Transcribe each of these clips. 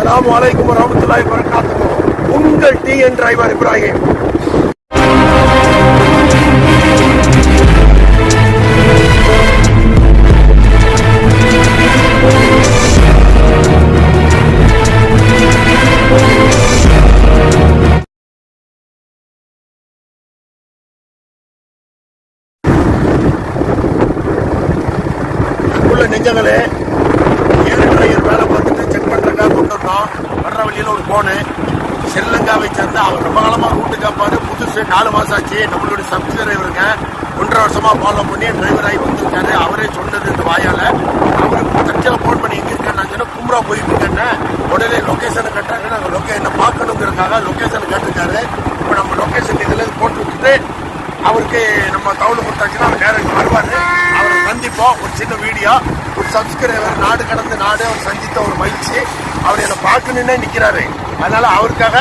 அலாம் வலைக்கும் வரஹ்மத்துல்லாஹி வபரகாத்துஹு. உங்கள் டிஎன் டிரைவர் இப்ராஹிம். வர்ற வழியில் ஒரு போனு ஸ்ரீலங்காவை சேர்ந்து அவர் ரொம்ப காலமாக ரூட்டு காப்பாரு புதுசு நாலு மாசம் ஆச்சு. நம்மளுடைய சப் டிரைவருங்க ஒன்றரை வருஷமா ஃபாலோ பண்ணி டிரைவர் ஆகி வந்திருக்காரு. அவரே சொன்னது இந்த வாயால. அவருக்கு தற்செயல ஃபோன் பண்ணி எங்க இருக்கேன் நான் சொன்னேன் கும்ரா போயிட்டு இருக்கேன் உடனே லொகேஷனை கட்டாங்க நாங்கள் லொகேஷனை பார்க்கணுங்கிறதுக்காக லொகேஷனை கேட்டிருக்காரு. இப்போ நம்ம லொகேஷன் இதில் போட்டு விட்டுட்டு அவருக்கு நம்ம தவுள் கொடுத்தாச்சுன்னா அவர் நேரம் வருவார். அவரை சந்திப்போம். ஒரு சின்ன வீடியோ ஒரு சப்ஸ்கிரைபர் நாடு கடந்த நாடு அவர் சந்தித்த ஒரு மகிழ்ச்சி. அவர் என்னை பார்க்கணுன்னே நிற்கிறாரு அதனால அவருக்காக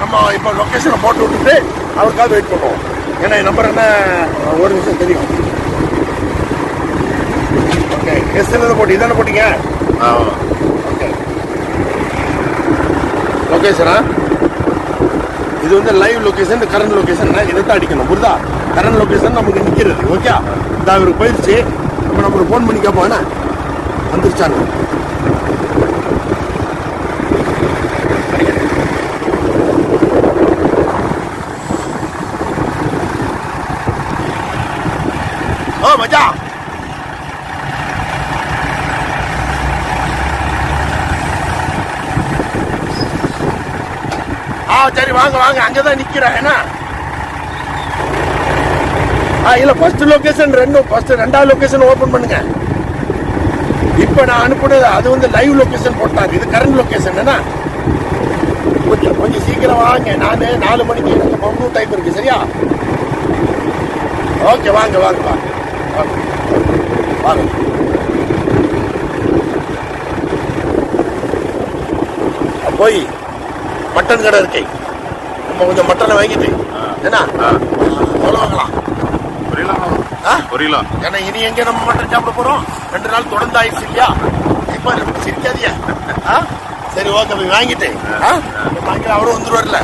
நம்ம இப்போ லொக்கேஷனை போட்டு விட்டுட்டு அவருக்காக வெயிட் பண்ணுவோம். ஏன்னா என் நம்பர் என்ன? ஒரு நிமிஷம் தெரியும். ஓகே எஸ்எல் போட்டி இதான போட்டீங்க? ஓகே லொக்கேஷனா இது வந்து லைவ் லொக்கேஷன் கரண்ட் லொக்கேஷன் இதை தான் அடிக்கணும். புரிதா கரண்ட் லொக்கேஷன் நமக்கு நிற்கிறது ஓகே இந்த அவருக்கு போயிடுச்சு. இப்போ நம்ம ஃபோன் பண்ணி கேட்போம். என்ன? வந்துருச்சாங்க ஓ மச்சான். ஆ சரி வாங்க வாங்க. அங்கதான் நிக்கிறேன். என்ன? ஆ இல்ல ஃபர்ஸ்ட் லொகேஷன் ரெண்டும். ஃபர்ஸ்ட் ரெண்டாவது லொகேஷன் ஓபன் பண்ணுங்க. இப்போ நான் அனுப்புனது அது வந்து லைவ் லொகேஷன் போட்டாங்க. இது கரண்ட் லொகேஷன் என்ன கொஞ்சம் கொஞ்சம் சீக்கிரம் வாங்க. நானு நாலு மணிக்கு எனக்கு பம்பு டைப் இருக்கு சரியா? ஓகே வாங்க வாங்க வாங்க. வாங்க. போய் மட்டன் கடை இருக்கே. நம்ம கொஞ்சம் மட்டனை வாங்கிட்டு என்ன? எவ்வளோ வாங்கலாம் ஒரு கிலோ ஏன்னா இனி எங்க நம்ம மட்டன் சாப்பிட போறோம்? ரெண்டு நாள் தொடர்ந்து ஆயிடுச்சு இல்லையா இப்ப சிரிக்காதியா? சரி ஓகே போய் வாங்கிட்டு? வாங்கி அவரும் வந்துருவார்ல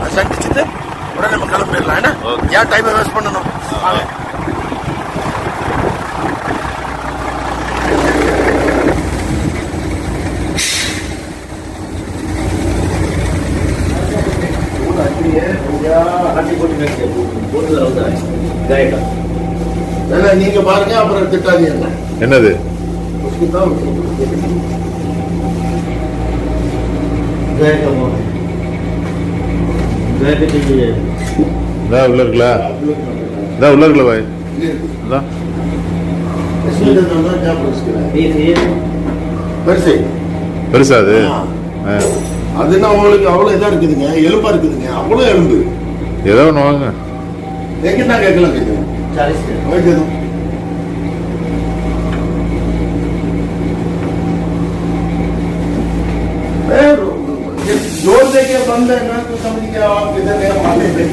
அதை சந்திச்சுட்டு உடனே நம்ம கிளம்பிடலாம். Okay. ஏன் டைமை வேஸ்ட் பண்ணணும்? அப்புறம் திட்டாதீங்க. என்ன என்னது இதா உள்ள இருக்குல்ல? இதா உள்ள இருக்குல்ல பாய்? இதா பெருசு. பெருசா அது. அதுன்னா உங்களுக்கு அவ்வளவு இதா இருக்குதுங்க? எலும்பா இருக்குதுங்க? அவ்வளவு எலும்பு. ஏதோ ஒன்று வாங்க. எங்க நான் கேட்கலாம் கேட்கலாம் ஓகே जोर दे के बंद है ना तो समझ गया आप इधर गए माले पे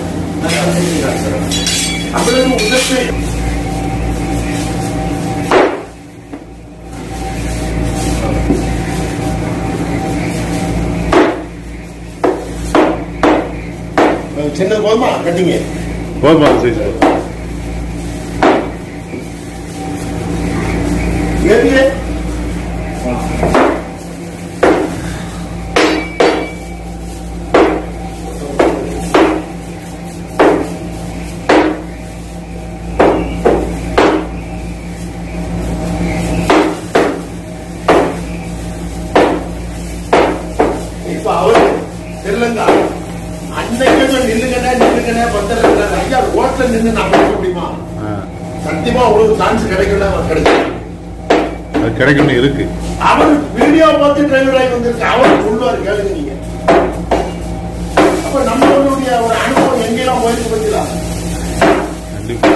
अपने उधर से சின்னது போதுமா கட்டிங்க போதுமா சைஸ் ஏறியே ஐயா ரோட்ல நின்று நான் பேச முடியுமா. சத்தியமா உங்களுக்கு சான்ஸ் கிடைக்கல கிடைக்கும் அது கிடைக்கணும் இருக்கு. அவர் வீடியோ பார்த்து டிரைவர் ஆகி வந்திருக்கு. அவர் சொல்லுவார் கேளுங்க நீங்க. அப்ப நம்மளுடைய ஒரு அனுபவம் எங்கெல்லாம் போயிருக்கு பத்திலா கண்டிப்பா.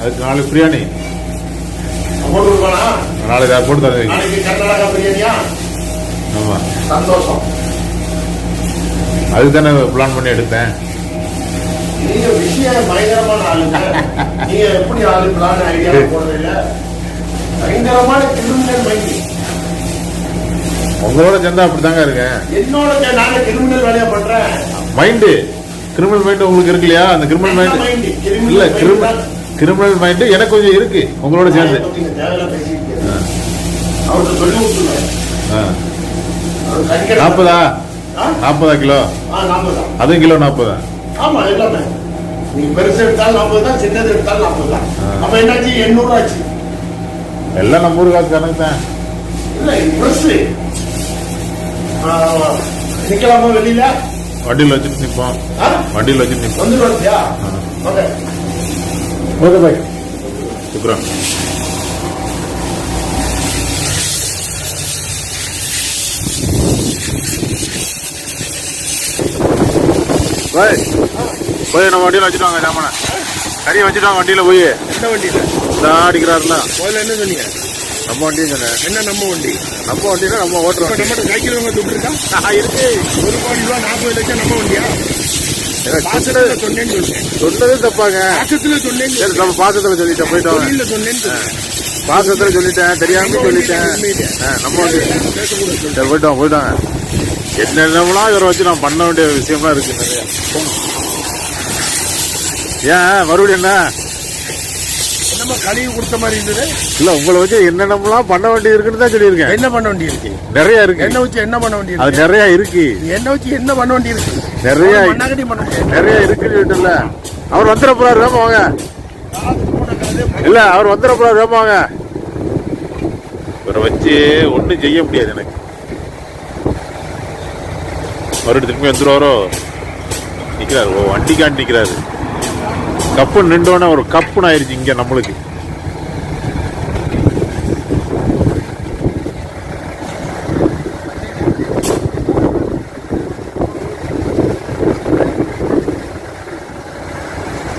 அதுக்கு நாளைக்கு பிரியாணி. போட்டு நாளைக்கு போட்டு தரேன். நாளைக்கு கர்நாடகா பிரியாணியா? ஆமா. சந்தோஷம். அதுக்கு தானே பிளான் பண்ணி எடுத்தேன். நீங்க விஷயம் பயங்கரமான ஆளுங்க. நீங்க எப்படி ஆளு பிளான் ஐடியா போடுறது இல்ல பயங்கரமான கிரிமினல் மைண்ட் உங்களோட சேர்ந்தா அப்படிதாங்க இருக்கேன். என்னோட நானே கிரிமினல் வேலையா பண்றேன். மைண்டு கிரிமினல் மைண்ட் உங்களுக்கு இருக்கு இல்லையா? அந்த கிரிமினல் மைண்ட் இல்ல கிரிமினல் கிரிமினல் மைண்ட் எனக்கு கொஞ்சம் இருக்கு. உங்களோட சேர்ந்து. நாற்பதா? நாற்பதா கிலோ? அதுவும் கிலோ நாற்பதா? ஆமா எல்லாமே. நீங்க பெருசு எடுத்தாலும் நாற்பது தான் சின்னது எடுத்தாலும் நாற்பது தான். அப்ப என்னாச்சு? எண்ணூறு ஆச்சு. எல்லாம் நம்ம ஊர் காசு கணக்கு தான். இல்ல பிரஸ் நிக்கலாமா வெளியில? வண்டியில் வச்சுட்டு நிற்போம்? வண்டியில் வச்சுட்டு நிற்போம் வந்து வந்துயா ஓகே பாய் சுக்ரான் பாய் போய் நம்ம வண்டியில் வச்சுட்டு வாங்க சாமான கறியை வச்சுட்டு வாங்க வண்டியில் போய். என்ன வண்டியில? நான் அடிக்கிறாருல. முதல்ல என்ன சொன்னீங்க? நம்ம வண்டியும் சொன்னேன். என்ன நம்ம வண்டி? நம்ம வண்டினா நம்ம ஓட்டுறோம். நம்மகிட்ட சைக்கிள் துட்டு இருக்கா? இருக்கு. ஒரு கோடி ரூபா நாற்பது லட்சம் நம்ம வண்டியா? சொன்னேன்னு சொன்னதே தப்பாங்க. சரி. நம்ம பாசத்துல சொல்லிட்டேன் போயிட்டு வாங்க. தொழில்ல சொன்னேன்னு சொல்லிட்டேன். பாசத்துல சொல்லிட்டேன் தெரியாம சொல்லிட்டேன். நம்ம. சரி போயிட்டோம் போயிட்டாங்க என்னென்னலாம் இவரை வச்சு நான் பண்ண வேண்டிய விஷயம்லாம் இருக்கு ஏன் மறுபடியும் என்ன? என்னம்மா கழுவி கொடுத்த மாதிரி இருந்தது. இல்ல உங்களை வச்சு என்னென்னலாம் பண்ண வேண்டியது இருக்குன்னு தான் சொல்லியிருக்கேன். என்ன பண்ண வேண்டி இருக்கு? நிறைய இருக்கு. என்ன வச்சு என்ன பண்ண வேண்டி அது நிறைய இருக்கு. என்ன வச்சு என்ன பண்ண வேண்டி இருக்கு? நிறைய நிறைய இருக்குன்னு சொல்லிட்டுல அவர் வந்துட போறாரு வேமா வாங்க. இல்ல அவர் வந்துட போறாரு வேமா வாங்க. இவரை வச்சு ஒண்ணும் செய்ய முடியாது எனக்கு. மறுபடியும் திரும்பி வந்துருவாரோ? நிக்கிறாரு. ஓ வண்டிக்காண்டி நிக்கிறாரு. கப்பு நின்றோன்னே ஒரு கப்புன்னு ஆயிடுச்சு இங்கே நம்மளுக்கு.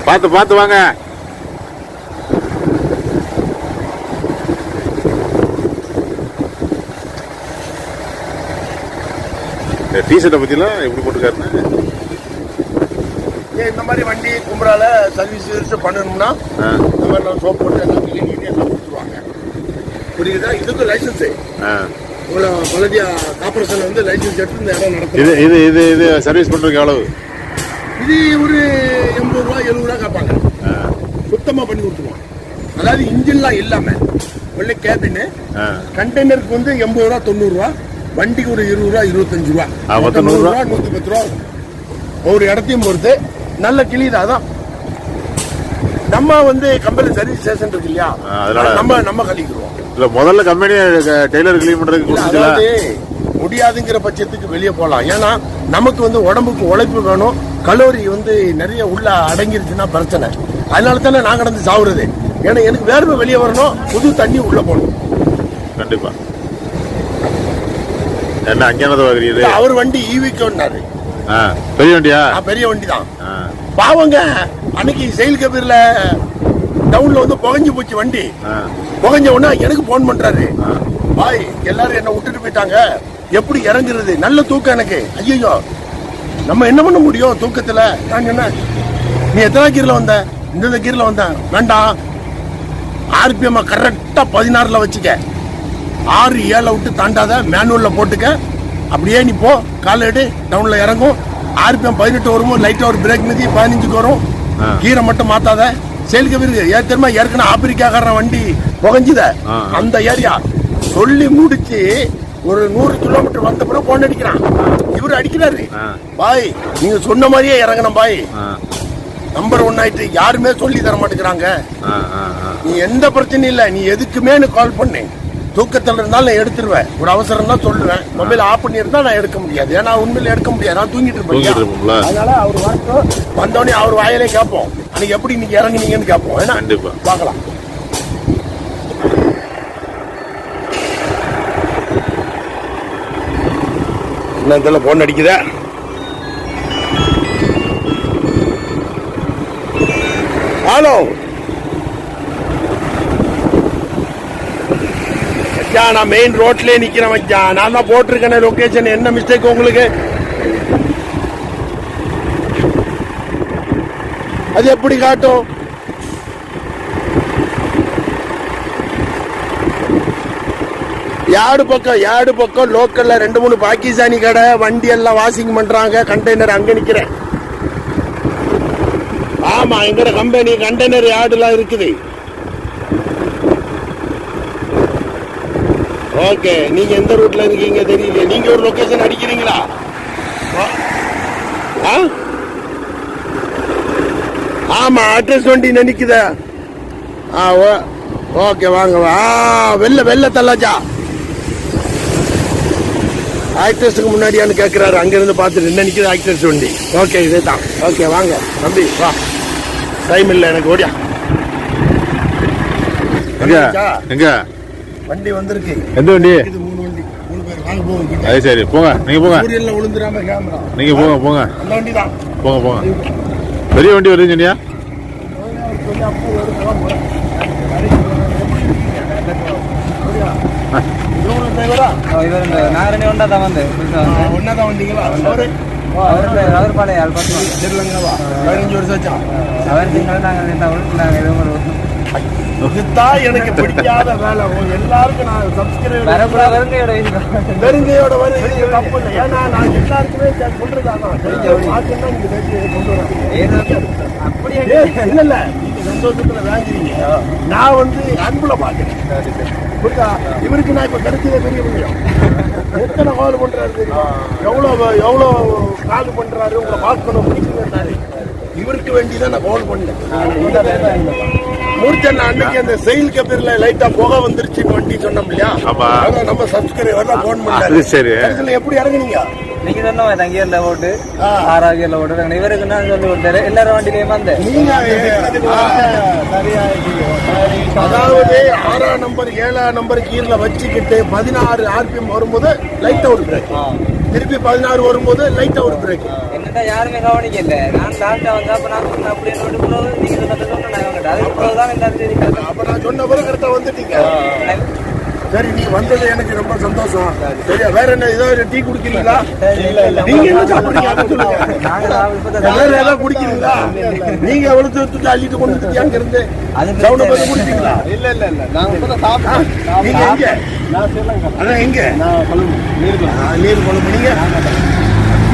பார்த்து பார்த்து வாங்க. டிஷர்ட்டை பற்றிலாம் எப்படி போட்டுக்காருன்னு? இந்த மாதிரி வண்டி கும்பரால சர்வீஸ் கிர்வீஸ் பண்ணணும்னா இந்த மாதிரி நம்ம சோப் போட்டு எல்லாம் கிளீன் பண்ணி எல்லாம் கொடுத்துருவாங்க. புரியுதா? இதுக்கு லைசன்ஸ். உங்களை பலதியா கார்பரேஷன் வந்து லைசன்ஸ் எடுத்து இந்த இடம் இது நடத்தும் இது இது இது சர்வீஸ் பண்றதுக்கு எவ்வளவு? இது ஒரு எண்பது ரூபா எழுபது ரூபா கேட்பாங்க. ஆ, சுத்தமா பண்ணி கொடுத்துருவோம் அதாவது இன்ஜின்லாம் இல்லாம உள்ள கேபின். கண்டெய்னருக்கு வந்து எண்பது ரூபா தொண்ணூறு ரூபா வண்டிக்கு ஒரு இருபது ரூபா இருபத்தஞ்சு ரூபா. நூறு ரூபா. நூத்தி பத்து ரூபா. ஒவ்வொரு இடத்தையும் பொறுத்து நல்ல கிளிதான் அதான். நம்ம வந்து கம்பெனி சர்வீஸ் ஸ்டேஷன் இருக்கு இல்லையா? நம்ம நம்ம கழிக்கிறோம் இல்ல முதல்ல கம்பெனி டெய்லர் கிளீன் பண்றதுக்கு முடியாதுங்கிற பட்சத்துக்கு வெளியே போகலாம். ஏன்னா நமக்கு வந்து உடம்புக்கு உழைப்பு வேணும். கலோரி வந்து நிறைய உள்ள அடங்கிருச்சுன்னா பிரச்சனை. அதனால தானே நான் கடந்து சாவுறது. ஏன்னா எனக்கு வேர்வை வெளியே வரணும் புது தண்ணி உள்ள போகணும். கண்டிப்பா. என்ன அஞ்ஞானதை வாங்குறீது இல்ல, அவர் வண்டி ஈவிக்கோன்னாரு ஆ பெரிய வண்டியா? பெரிய வண்டி தான் பாவங்க. அன்னைக்கு செயல் கபீர்ல டவுன்ல வந்து புகஞ்சு போச்சு வண்டி. புகஞ்ச உடனே எனக்கு போன் பண்றாரு. பாய் எல்லாரும் என்ன விட்டுட்டு போயிட்டாங்க. எப்படி இறங்குறது? நல்ல தூக்கம் எனக்கு. ஐயோ நம்ம என்ன பண்ண முடியும் தூக்கத்துல? நான் சொன்னேன் நீ எத்தனை கீரில் வந்த? இந்த கீரில் வந்தேன் வேண்டாம். ஆர்பிஎம் கரெக்டா பதினாறுல வச்சுக்க. ஆறு ஏழை விட்டு தாண்டாத மேனுவல்ல போட்டுக்க. அப்படியே நீ போ. காலை எடு. டவுன்ல இறங்கும். ஆர்பிஎம் பதினெட்டு வரும்போது லைட்டா ஒரு பிரேக் மிதி பதினஞ்சுக்கு வரும். கீரை மட்டும் மாத்தாத. செயலுக்கு பிறகு ஏற்கனவே ஏற்கனவே ஆப்பிரிக்காக்காரன் வண்டி புகஞ்சுத. அந்த ஏரியா. சொல்லி முடிச்சு ஒரு நூறு கிலோமீட்டர் வந்த பிறகு போன் அடிக்கிறான். இவர் அடிக்கிறாரு. பாய் நீங்க சொன்ன மாதிரியே இறங்கணும் பாய். நம்பர் ஒன் ஆயிட்டு யாருமே சொல்லி தர மாட்டேங்கிறாங்க. நீ எந்த பிரச்சனையும் இல்லை. நீ எதுக்குமே கால் பண்ணு. தூக்கத்துல இருந்தாலும் நான் எடுத்துருவேன். ஒரு அவசரம் தான் சொல்லுவேன். மொபைல் ஆஃப் பண்ணி இருந்தா நான் எடுக்க முடியாது. ஏன்னா உண்மையில எடுக்க முடியாது. நான் தூங்கிட்டு இருப்பேன். அதனால அவர் வரட்டும் வந்தோடனே அவர் வாயிலே கேட்போம். அன்னைக்கு எப்படி நீங்க இறங்குனீங்கன்னு கேட்போம். ஏன்னா கண்டிப்பா. பார்க்கலாம். என்ன இதில் போன் அடிக்குதா? ஹலோ நான் மெயின் ரோட்லயே நிக்கிறேன் மச்சான் நான் தான் போட்டிருக்கேன் லொக்கேஷன் என்ன மிஸ்டேக் உங்களுக்கு? அது எப்படி காட்டும்? யாடு பக்கம் யாடு பக்கம் லோக்கல்ல ரெண்டு மூணு பாகிஸ்தானி கடை வண்டி எல்லாம் வாஷிங் பண்றாங்க. கண்டெய்னர் அங்க நிக்கிறேன். ஆமா எங்கட கம்பெனி கண்டெய்னர் யார்டுலாம் இருக்குது? ஓகே நீங்க எந்த ரூட்ல இருக்கீங்க தெரியல நீங்க ஒரு லொகேஷன் அடிக்கிறீங்களா? ஆ? ஆமா அட்ரஸ் வண்டி நினைக்குதா. ஆ ஓகே வாங்க வா. வெள்ள வெள்ள தள்ளாச்சா ஆக்ட்ரஸுக்கு முன்னாடியான்னு கேட்குறாரு அங்கிருந்து பார்த்துட்டு என்ன நிற்கிது ஆக்ட்ரஸ் வண்டி? ஓகே இதே தான் ஓகே வாங்க தம்பி வா. டைம் இல்லை எனக்கு ஓடியா. எங்க? எங்க? வண்டி வந்திருக்கு. எந்த வண்டி? வண்டி. மூணு அது சரி போங்க. நீங்க போங்க. ஊரியல்ல விழுந்துராம கேமரா நீங்க போங்க போங்க. அந்த வண்டி தான் போங்க போங்க. பெரிய வண்டி வருது சொன்னியா நாரணி ஒன்றா தான் வந்து ஒன்றா தான் வந்தீங்களா அவர் பதினஞ்சு வருஷம் ஆச்சு? அவர் நாங்கள் நாங்கள் எதுவும் இதுதான் எனக்கு பிடிக்காத வேலை. எல்லாருக்கும் நான் சப்ஸ்கிரைப் வெறுங்கையோட வருது தப்பு இல்லை. ஏன்னா நான் எல்லாருக்குமே சொல்றதாதான் மாத்தினா நீங்க பேசி கொண்டு வரேன். அப்படி இல்ல இல்ல. நீங்க சந்தோஷத்துல வாங்குறீங்க. நான் வந்து அன்புல பாக்குறேன் புரியுதா? இவருக்கு நான் இப்ப கிடைச்சதே பெரிய விஷயம். எத்தனை கால் பண்றாரு தெரியுமா? எவ்வளவு எவ்வளவு கால் பண்றாரு? உங்களை பார்க்கணும் பிடிக்குங்கிறாரு இவருக்கு வேண்டிதான் நான் கால் பண்ணேன். மூர்த்தன் அன்னைக்கு அந்த செயல் கபீர்ல லைட்டா புகை வந்துருச்சுன்னு வண்டி சொன்னோம் இல்லையா? நம்ம சப்ஸ்கிரைபர் போன் பண்ணாரு. சரி. எப்படி இறங்குனீங்க? நீங்க சொன்ன தங்கியர்ல ஓட்டு ஆறாவது கியர்ல ஓட்டு இவருக்கு நான் சொல்லி விட்டாரு எல்லாரும் வண்டியிலையும் வந்தேன் நீங்க அதாவது ஆறாம் நம்பர் ஏழாம் நம்பர் கீழ வச்சுக்கிட்டு பதினாறு ஆர்பிஎம் வரும்போது லைட்டா ஒரு பிரேக் திருப்பி பதினாறு வரும்போது லைட்டா ஒரு பிரேக் என்னடா யாருமே கவனிக்கல. நான் லாஸ்டா வந்து அப்ப நான் சொன்னேன் அப்படியே நோட்டு போனது நீங்க சொன்னதை சொன்னேன் நான் அதுக்கு பிறகுதான் எல்லாரும் அப்ப நான் சொன்ன பிறகு வந்துட்டீங்க. சரி நீங்க வந்தது எனக்கு ரொம்ப சந்தோஷம். சரியா? வேற என்ன ஏதாவது டீ குடிக்கிறீங்களா? நீங்க என்ன சாப்பிடுறீங்க? வேற ஏதாவது குடிக்கிறீங்களா? நீங்க எவ்வளவு தூரத்துக்கு அள்ளிட்டு கொண்டு வந்துட்டீங்க அங்க இருந்து சவுண்ட் பார்த்து குடிச்சீங்களா இல்ல இல்ல இல்ல நாங்க ஆ, நீங்க எங்க? அதான் எங்க? நீர் கொழும்பு. நீங்க?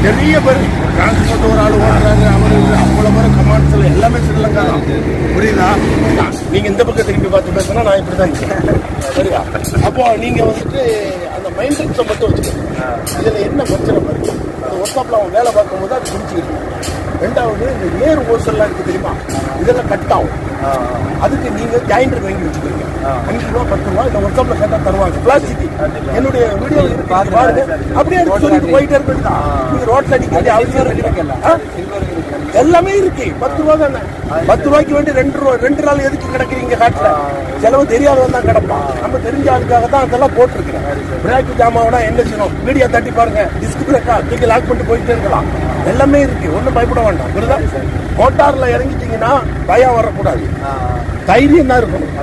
நிறைய பேர் டிரான்ஸ்போர்ட் ஒரு ஆள் ஓடுறாரு அவர் அவ்வளோ அவ்வளவு பேர் கமாண்ட்ஸ்ல எல்லாமே ஸ்ரீலங்கா தான் புரியுதா நீங்கள் இந்த பக்கம் திரும்பி பார்த்து பேசுனா நான் இப்படிதான் இருக்கேன். சரியா? அப்போ நீங்கள் வந்துட்டு அந்த மைண்ட் செட்ஸை மட்டும் வச்சுக்கோங்க. இதில் என்ன பிரச்சனை பாருங்க அந்த ஒர்க்ஷாப்ல அவன் வேலை பார்க்கும்போது அது குடிச்சுக்கிட்டு ரெண்டாவது இந்த நேர் ஓசல்லாம் இருக்கு தெரியுமா? இதெல்லாம் கட் ஆகும். அதுக்கு நீங்க ஜாயிண்டர் வாங்கி வச்சுக்கோங்க. அஞ்சு ரூபா பத்து ரூபா இந்த ஒர்க்ஷாப்ல கேட்டா தருவாங்க. பிளாஸ்டிக் என்னுடைய வீடியோ பாருங்க. அப்படியே சொல்லிட்டு போயிட்டே இருக்கா நீங்க ரோட்ல அடிக்க வேண்டிய அவசியம் இல்லை. எல்லாமே இருக்கு. பத்து ரூபா தானே? பத்து ரூபாய்க்கு வேண்டி ரெண்டு ரூபா ரெண்டு நாள் எதுக்கு கிடக்குறீங்க காட்டுல? செலவு தெரியாதவன் தான் கிடப்பான். நம்ம தெரிஞ்ச ஆளுக்காக தான் அதெல்லாம் போட்டிருக்கிறேன். பிரேக் ஜாமாவோட என்ன செய்யணும்? வீடியோ தட்டி பாருங்க. டிஸ்க் பிரேக்கா தூக்கி லாக் பண்ணிட்டு போயிட்டே இருக்கலாம். எல்லாமே இருக்கு. ஒன்றும் பயப்பட வேண்டாம். புரியுதா? மோட்டார்ல இறங்கிட்டீங்கன்னா பயம் வரக்கூடாது. தைரியம் தான் இருக்கணும்.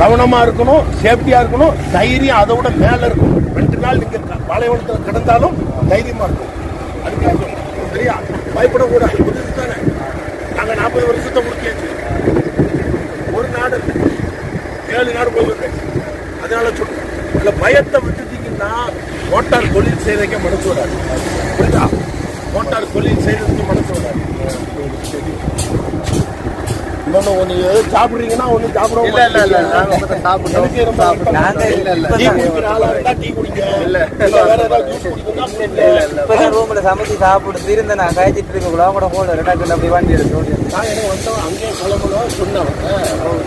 கவனமா இருக்கணும். சேஃப்டியா இருக்கணும். தைரியம் அதை விட மேல இருக்கணும். ரெண்டு நாள் நீங்க பாலைவனத்தில் கிடந்தாலும் தைரியமா இருக்கும் அதுக்காக சரியா? பயப்படக்கூடாது. புரியுது தானே நாங்க நாற்பது வருஷத்தை முடிச்சாச்சு ஒரு நாடு ஏழு நாடு போயிருக்கேன் அதனால சொல்றேன். இல்ல பயத்தை விட்டுட்டீங்கன்னா மோட்டார் தொழில் செய்யறதுக்கே மனசு வராது. புரியுதா? மோட்டார் தொழில் செய்யறதுக்கு மனசு வராது. இன்னொன்னு ஒண்ணு ஏதோ சாப்பிடுறீங்கன்னா ஒண்ணு சாப்பிட இல்ல, இல்ல, இல்ல. நாங்க மட்டும் சாப்பிட்டோம். எனக்கு ரொம்ப வருத்தமா நாங்க இருக்கு. இல்ல, இல்ல. டீ குடிங்க. இல்ல. ரூம்ல சமைச்சு சாப்பிட்டு இருந்தேன் நான். காய்ச்சிட்டு இருக்க கூட கூட போல ரெண்டாக்கு அப்படி வண்டி எடுத்து. நான் எனக்கு வந்தவன் அங்கேயே கிளம்பணும் சொன்னேன்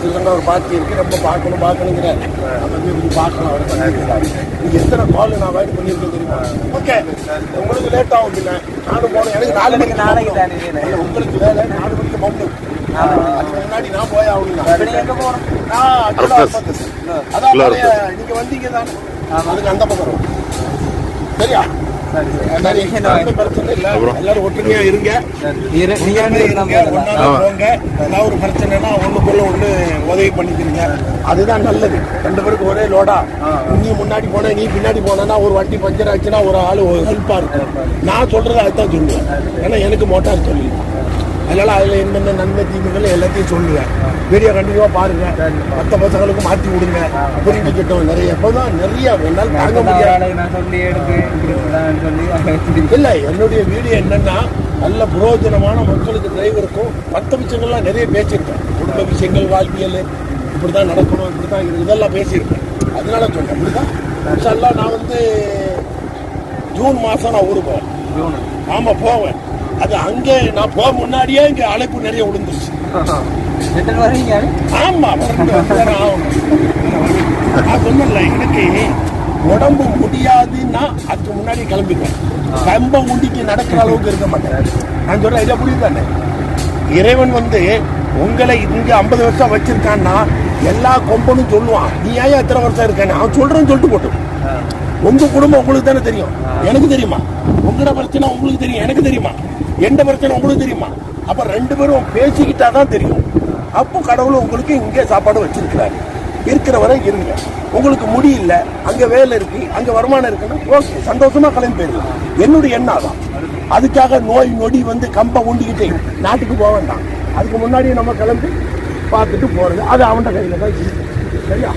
சிலங்க ஒரு பாத்தி இருக்கு. ரொம்ப பார்க்கணும் பார்க்கணுங்கிற. நம்ம கொஞ்சம் பார்க்கலாம் அவர் எத்தனை கால் நான் வாய்ட் பண்ணியிருக்கேன் தெரியுமா? ஓகே உங்களுக்கு லேட் ஆகும் பின்ன. நானும் போனேன் எனக்கு நாலு மணிக்கு நாளைக்கு நாளைக்கு தானே நீங்க. இல்ல, உங்களுக்கு வேலை. நாலு மணிக்கு மவுண்ட் முன்னாடி நான் போய் ஆகணும் இப்ப நீங்க போகணும் நான் அதான் அப்துல்லா வந்தீங்க தான் அதுக்கு அந்த பக்கம் சரியா சரி, ஒண்ணும் பிரச்சனை இல்ல அப்புறம்? எல்லாரும் ஒற்றுமையா இருங்க இரு- நீங்க ரெண்டு போங்க ஏதாவது ஒரு பிரச்சனைனா ஒண்ணுக்குள்ள ஒண்ணு உதவி பண்ணிக்கிறீங்க அதுதான் நல்லது ரெண்டு பேருக்கு ஒரே லோடா நீ முன்னாடி போன நீ பின்னாடி போனா ஒரு வண்டி பஞ்சர் ஆச்சுன்னா ஒரு ஆளு ஹெல்ப்பா இருக்கும் நான் சொல்றது அதுதான் சொல்லுவேன் ஏன்னா எனக்கு மோட்டார் சொல்லி அதனால அதுல என்னென்ன நன்மை தீமைகள் எல்லாத்தையும் சொல்லுவேன் வீடியோ கண்டிப்பா பாருங்க. மற்ற பசங்களுக்கு மாத்தி விடுங்க. புரிஞ்சுக்கிட்டோம் நிறைய இப்போதான் நிறைய என்னால் தாங்க முடியாது. இல்ல என்னுடைய வீடியோ என்னன்னா நல்ல புரோஜனமான மக்களுக்கு டிரைவருக்கும் மற்ற விஷயங்கள்லாம் நிறைய பேசியிருக்கேன். குடும்ப விஷயங்கள் வாழ்வியல் இப்படிதான் நடக்கணும் இப்படிதான் இது இதெல்லாம் பேசியிருக்கேன். அதனால சொன்னேன் இப்படிதான் இன்ஷால்லா நான் வந்து ஜூன் மாசம் நான் ஊருக்கு போவேன். ஆமா போவேன். அது அங்கே நான் போக முன்னாடியே இங்க அழைப்பு நிறைய விழுந்துருச்சு. ஆமா. நான் எனக்கு உடம்பு முடியாதுன்னா அதுக்கு முன்னாடி கிளம்பிடுவேன். கம்ப உண்டிக்கு நடக்கிற அளவுக்கு இருக்க மாட்டேன். நான் சொல்றேன் இதை புரியுதானே இறைவன் வந்து உங்களை இங்க ஐம்பது வருஷம் வச்சிருக்கான்னா எல்லா கொம்பனும் சொல்லுவான். நீ ஏன் எத்தனை வருஷம் இருக்கானே அவன் சொல்றேன்னு சொல்லிட்டு போட்டும் உங்க குடும்பம் உங்களுக்கு தானே தெரியும். எனக்கு தெரியுமா? உங்களோட பிரச்சனை உங்களுக்கு தெரியும். எனக்கு தெரியுமா? எந்த பிரச்சனை உங்களுக்கு தெரியுமா? அப்ப ரெண்டு பேரும் பேசிக்கிட்டா தான் தெரியும். அப்போ கடவுள் உங்களுக்கு இங்கே சாப்பாடு வச்சிருக்கிறாரு. இருக்கிற வரை இருங்க. உங்களுக்கு முடியல அங்க வேலை இருக்கு அங்க வருமானம் இருக்குன்னா ஓகே சந்தோஷமா கிளம்பி போயிருங்க என்னுடைய எண்ணம் தான் அதுக்காக நோய் நொடி வந்து கம்பை உண்டிக்கிட்டே நாட்டுக்கு போக வேண்டாம். அதுக்கு முன்னாடி நம்ம கிளம்பி பார்த்துட்டு போறது. அது அவன்கிட்ட கையில தான் இருக்கு. சரியா?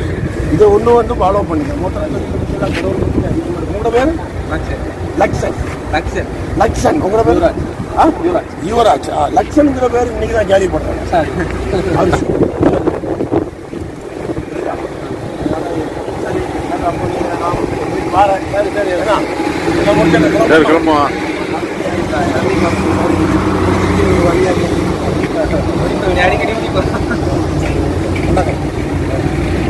இதை ஒன்று வந்து ஃபாலோ பண்ணுங்க மொத்தம் உங்களோட பேரு? லக்ஷன். லக்ஷன். லக்ஷன். உங்களோட பேரு? ஆ? யுவராஜ். ஆ, லக்ஷன்ங்கிற பேர் இன்னைக்கு தான் கேள்வி பண்றேன் சாரி. அது சரி. வாரேன். சரி,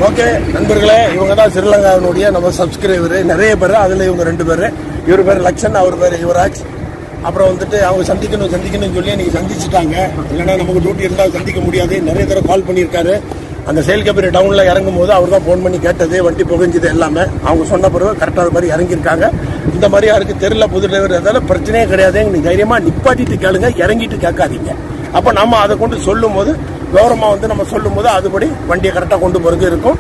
ஓகே நண்பர்களே இவங்க தான் ஸ்ரீலங்காவினுடைய நம்ம சப்ஸ்கிரைபர் நிறைய பேர் அதில் இவங்க ரெண்டு பேர். இவர் பேர் லக்ஷன் அவர் பேர் யுவராஜ். அப்புறம் வந்துட்டு அவங்க சந்திக்கணும் சந்திக்கணும்னு சொல்லி இன்னைக்கு சந்திச்சுட்டாங்க. இல்லைன்னா நமக்கு டியூட்டி இருந்தால் சந்திக்க முடியாது. நிறைய தடவை கால் பண்ணியிருக்காரு. அந்த செயல் கபரி டவுனில் இறங்கும் போது அவர் தான் ஃபோன் பண்ணி கேட்டது வண்டி புகைஞ்சது எல்லாமே. அவங்க சொன்ன பிறகு கரெக்டாக மாதிரி இறங்கியிருக்காங்க. இந்த மாதிரி யாருக்கு தெரில புது டிரைவர் இருந்தாலும் பிரச்சனையே கிடையாது. நீ தைரியமாக நிப்பாட்டிட்டு கேளுங்க இறங்கிட்டு கேட்காதீங்க. அப்போ நம்ம அதை கொண்டு சொல்லும் போது கௌரவமாக வந்து நம்ம சொல்லும் போது அதுபடி வண்டியை கரெக்டாக கொண்டு போகிறது இருக்கும்.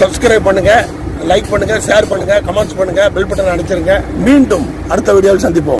சப்ஸ்கிரைப் பண்ணுங்கள் லைக் பண்ணுங்கள் ஷேர் பண்ணுங்கள் கமெண்ட்ஸ் பண்ணுங்கள் பெல் பட்டன் அடிச்சிருங்க மீண்டும் அடுத்த வீடியோவில் சந்திப்போம்.